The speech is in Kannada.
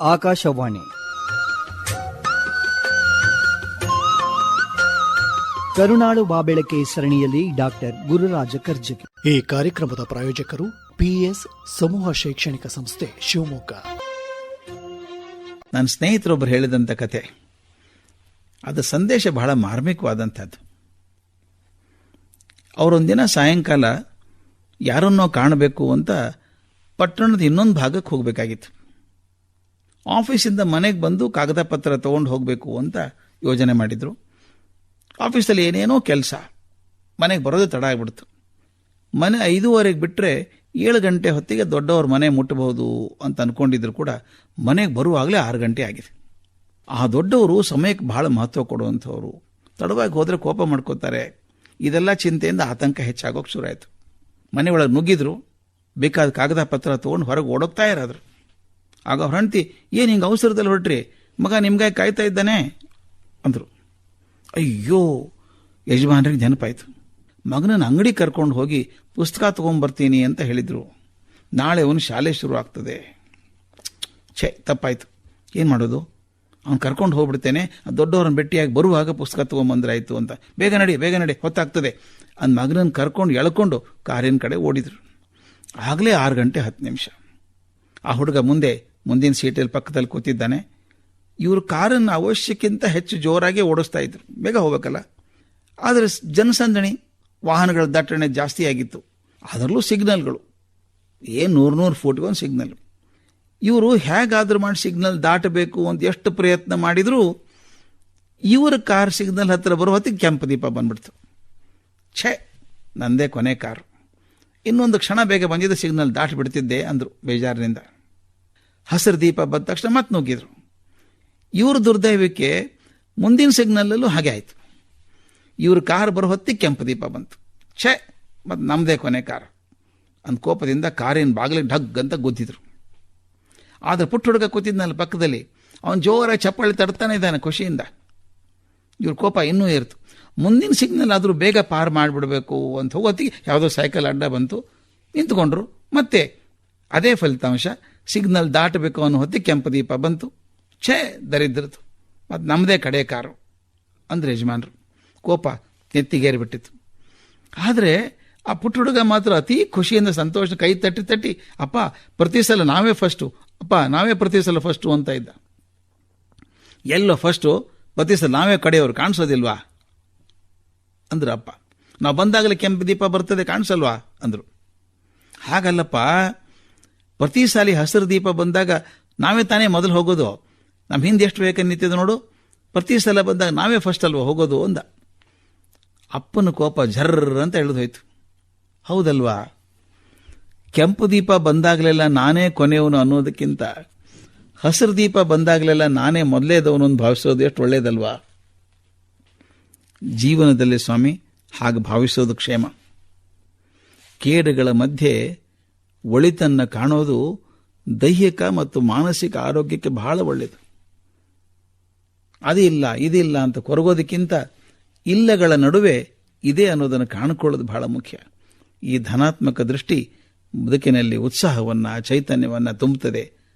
ಆಕಾಶವಾಣಿ. ಕರುನಾಳು ಬಾಬೆಳಕೆ ಸರಣಿಯಲ್ಲಿ ಡಾಕ್ಟರ್ ಗುರುರಾಜ ಕರ್ಜಗಿ ಈ ಕಾರ್ಯಕ್ರಮದ ಪ್ರಾಯೋಜಕರು ಪಿಎಸ್ ಸಮೂಹ ಶೈಕ್ಷಣಿಕ ಸಂಸ್ಥೆ ಶಿವಮೊಗ್ಗ. ನನ್ನ ಸ್ನೇಹಿತರೊಬ್ಬರು ಹೇಳಿದಂಥ ಕತೆ. ಅದು ಸಂದೇಶ ಬಹಳ ಮಾರ್ಮಿಕವಾದಂಥದ್ದು ಅವರೊಂದಿನ ಸಾಯಂಕಾಲ ಯಾರನ್ನೋ ಕಾಣಬೇಕು ಅಂತ ಪಟ್ಟಣದ ಇನ್ನೊಂದು ಭಾಗಕ್ಕೆ ಹೋಗಬೇಕಾಗಿತ್ತು. ಆಫೀಸಿಂದ ಮನೆಗೆ ಬಂದು ಕಾಗದ ಪತ್ರ ತೊಗೊಂಡು ಹೋಗಬೇಕು ಅಂತ ಯೋಜನೆ ಮಾಡಿದರು. ಆಫೀಸಲ್ಲಿ ಏನೇನೋ ಕೆಲಸ. ಮನೆಗೆ ಬರೋದು ತಡ ಆಗ್ಬಿಡ್ತು. ಮನೆ ಐದೂವರೆಗೆ ಬಿಟ್ಟರೆ ಏಳು ಗಂಟೆ ಹೊತ್ತಿಗೆ ದೊಡ್ಡವ್ರ ಮನೆ ಮುಟ್ಟಬಹುದು ಅಂತ ಅಂದ್ಕೊಂಡಿದ್ರು ಕೂಡ ಮನೆಗೆ ಬರುವಾಗಲೇ ಆರು ಗಂಟೆ ಆಗಿದೆ. ಆ ದೊಡ್ಡವರು ಸಮಯಕ್ಕೆ ಬಹಳ ಮಹತ್ವ ಕೊಡುವಂಥವ್ರು. ತಡವಾಗಿ ಹೋದರೆ ಕೋಪ ಮಾಡ್ಕೋತಾರೆ. ಇದೆಲ್ಲ ಚಿಂತೆಯಿಂದ ಆತಂಕ ಹೆಚ್ಚಾಗೋಕೆ ಶುರು ಆಯಿತು. ಮನೆ ಒಳಗೆ ನುಗ್ಗಿದ್ರು. ಬೇಕಾದ ಕಾಗದ ಪತ್ರ ತೊಗೊಂಡು ಹೊರಗೆ ಓಡೋಗ್ತಾ ಇರೋದ್ರು. ಆಗ ಅವ್ರ ಹೆಂಡತಿ ಏನು ಹಿಂಗೆ ಅವಸರದಲ್ಲಿ ಹೊರಟ್ರಿ? ಮಗ ನಿಮ್ಗಾಗಿ ಕಾಯ್ತಾ ಇದ್ದಾನೆ? ಅಂದರು. ಅಯ್ಯೋ, ಯಜಮಾನ್ರಿಗೆ ನೆನಪಾಯಿತು. ಮಗನನ್ನ ಅಂಗಡಿ ಕರ್ಕೊಂಡು ಹೋಗಿ ಪುಸ್ತಕ ತೊಗೊಂಬರ್ತೀನಿ ಅಂತ ಹೇಳಿದರು. ನಾಳೆ ಅವನು ಶಾಲೆ ಶುರು ಆಗ್ತದೆ. ಛೇ, ತಪ್ಪಾಯಿತು. ಏನು ಮಾಡೋದು? ಅವ್ನು ಕರ್ಕೊಂಡು ಹೋಗ್ಬಿಡ್ತೇನೆ ದೊಡ್ಡವ್ರನ್ನ ಭೇಟಿಯಾಗಿ ಬರುವಾಗ ಪುಸ್ತಕ ತೊಗೊಂಬಂದ್ರಾಯಿತು ಅಂತ. ಬೇಗ ನಡಿ ಬೇಗ ನಡಿ, ಹೊತ್ತಾಗ್ತದೆ. ಅಂದ್ ಮಗನನ್ನು ಕರ್ಕೊಂಡು ಎಳ್ಕೊಂಡು ಕಾರಿನ ಕಡೆ ಓಡಿದರು. ಆಗಲೇ ಆರು ಗಂಟೆ ಹತ್ತು ನಿಮಿಷ. ಆ ಹುಡುಗ ಮುಂದೆ ಮುಂದಿನ ಸೀಟಲ್ಲಿ ಪಕ್ಕದಲ್ಲಿ ಕೂತಿದ್ದಾನೆ. ಇವರು ಕಾರನ್ನು ಅವಶ್ಯಕ್ಕಿಂತ ಹೆಚ್ಚು ಜೋರಾಗಿ ಓಡಿಸ್ತಾ ಇದ್ರು. ಬೇಗ ಹೋಗ್ಬೇಕಲ್ಲ? ಆದರೆ ಜನಸಂದಣಿ, ವಾಹನಗಳ ದಟ್ಟಣೆ ಜಾಸ್ತಿ ಆಗಿತ್ತು. ಅದರಲ್ಲೂ ಸಿಗ್ನಲ್ಗಳು. ಏನು ನೂರು ನೂರು ಫೂಟ್ಗೊಂದು ಸಿಗ್ನಲ್. ಇವರು ಹೇಗಾದರೂ ಮಾಡಿ ಸಿಗ್ನಲ್ ದಾಟಬೇಕು ಅಂತ ಎಷ್ಟು ಪ್ರಯತ್ನ ಮಾಡಿದರೂ ಇವರ ಕಾರ್ ಸಿಗ್ನಲ್ ಹತ್ತಿರ ಬರೋ ಹೊತ್ತಿಗೆ ಕೆಂಪು ದೀಪ ಬಂದ್ಬಿಡ್ತು. ಛೇ, ನಂದೇ ಕೊನೆ ಕಾರು. ಇನ್ನೊಂದು ಕ್ಷಣ ಬೇಗ ಬಂದಿದ್ದ ಸಿಗ್ನಲ್ ದಾಟಿಬಿಡ್ತಿದ್ದೆ ಅಂದರು ಬೇಜಾರಿನಿಂದ. ಹಸಿರು ದೀಪ ಬಂದ ತಕ್ಷಣ ಮತ್ತೆ ನುಗ್ಗಿದ್ರು. ಇವ್ರ ದುರ್ದೈವಕ್ಕೆ ಮುಂದಿನ ಸಿಗ್ನಲಲ್ಲೂ ಹಾಗೆ ಆಯಿತು. ಇವ್ರ ಕಾರ್ ಬರೋ ಹೊತ್ತಿಗೆ ಕೆಂಪು ದೀಪ ಬಂತು. ಛೇ ಮತ್ತು ನಮ್ಮದೇ ಕೊನೆ ಕಾರ್ ಅಂದ ಕೋಪದಿಂದ ಕಾರಿನ ಬಾಗಿಲಿಗೆ ಢಗ್ ಅಂತ ಗುದ್ದಿದ್ರು. ಆದರೆ ಪುಟ್ಟ ಹುಡುಗ ಕೂತಿದ್ನಲ್ಲ ಪಕ್ಕದಲ್ಲಿ, ಅವನು ಜೋರಾಗಿ ಚಪ್ಪಾಳಿ ತಡ್ತಾನೆ ಇದ್ದಾನೆ ಖುಷಿಯಿಂದ. ಇವ್ರ ಕೋಪ ಇನ್ನೂ ಏರ್ತು. ಮುಂದಿನ ಸಿಗ್ನಲ್ ಆದರೂ ಬೇಗ ಪಾರ್ ಮಾಡಿಬಿಡಬೇಕು ಅಂತ ಹೋಗೋತ್ತಿಗೆ ಯಾವುದೋ ಸೈಕಲ್ ಅಡ್ಡ ಬಂತು. ನಿಂತ್ಕೊಂಡ್ರು. ಮತ್ತೆ ಅದೇ ಫಲಿತಾಂಶ. ಸಿಗ್ನಲ್ ದಾಟಬೇಕು ಅನ್ನೋ ಹೊತ್ತಿಗೆ ಕೆಂಪು ದೀಪ ಬಂತು. ಛೇ ದರಿದ್ರದ್ದು ಮತ್ತು ನಮ್ಮದೇ ಕಡೆ ಕಾರು ಅಂದ್ರೆ ಯಜಮಾನರು. ಕೋಪ ನೆತ್ತಿಗೇರಿಬಿಟ್ಟಿತ್ತು. ಆದರೆ ಆ ಪುಟ್ಟ ಹುಡುಗ ಮಾತ್ರ ಅತಿ ಖುಷಿಯಿಂದ ಸಂತೋಷ ಕೈ ತಟ್ಟಿ ತಟ್ಟಿ, ಅಪ್ಪ, ಪ್ರತಿ ಸಲ ನಾವೇ ಫಸ್ಟು ಅಪ್ಪ, ನಾವೇ ಪ್ರತಿ ಸಲ ಫಸ್ಟು ಅಂತ ಇದ್ದ. ಎಲ್ಲೋ ಫಸ್ಟು ಪ್ರತಿ ಸಲ ನಾವೇ ಕಡೆಯವರು ಕಾಣಿಸೋದಿಲ್ವಾ? ಅಂದರು ಅಪ್ಪ. ನಾವು ಬಂದಾಗಲೇ ಕೆಂಪು ದೀಪ ಬರ್ತದೆ, ಕಾಣಿಸಲ್ವಾ? ಅಂದರು. ಹಾಗಲ್ಲಪ್ಪ ಪ್ರತಿ ಸಾಲಿ ಹಸಿರು ದೀಪ ಬಂದಾಗ ನಾವೇ ತಾನೇ ಮೊದಲು ಹೋಗೋದು. ನಮ್ಮ ಹಿಂದೆ ಎಷ್ಟು ಬೇಕಾದ್ರೆ ನಿಂತಿದ್ದು ನೋಡು. ಪ್ರತಿ ಸಲ ಬಂದಾಗ ನಾವೇ ಫಸ್ಟ್ ಅಲ್ವಾ ಹೋಗೋದು ಅಂದ. ಅಪ್ಪನ ಕೋಪ ಜರ್ರ ಅಂತ ಎಳೆದು ಹೋಯ್ತು. ಹೌದಲ್ವಾ? ಕೆಂಪು ದೀಪ ಬಂದಾಗಲೆಲ್ಲ ನಾನೇ ಕೊನೆಯವನು ಅನ್ನೋದಕ್ಕಿಂತ ಹಸಿರು ದೀಪ ಬಂದಾಗಲೆಲ್ಲ ನಾನೇ ಮೊದಲೇದವನು ಅಂತ ಭಾವಿಸೋದು ಎಷ್ಟು ಒಳ್ಳೇದಲ್ವಾ? ಜೀವನದಲ್ಲಿ ಸ್ವಾಮಿ, ಹಾಗೆ ಭಾವಿಸೋದು ಕ್ಷೇಮ. ಕೇಡುಗಳ ಮಧ್ಯೆ ಒಳಿತನ್ನ ಕಾಣೋದು ದೈಹಿಕ ಮತ್ತು ಮಾನಸಿಕ ಆರೋಗ್ಯಕ್ಕೆ ಬಹಳ ಒಳ್ಳೆಯದು ಅದಿಲ್ಲ, ಇದಿಲ್ಲ ಅಂತ ಕೊರಗೋದಕ್ಕಿಂತ ಇಲ್ಲಗಳ ನಡುವೆ ಇದೆ ಅನ್ನೋದನ್ನು ಕಾಣಿಕೊಳ್ಳೋದು ಬಹಳ ಮುಖ್ಯ. ಈ ಧನಾತ್ಮಕ ದೃಷ್ಟಿ ಬದುಕಿನಲ್ಲಿ ಉತ್ಸಾಹವನ್ನು, ಚೈತನ್ಯವನ್ನು ತುಂಬುತ್ತದೆ.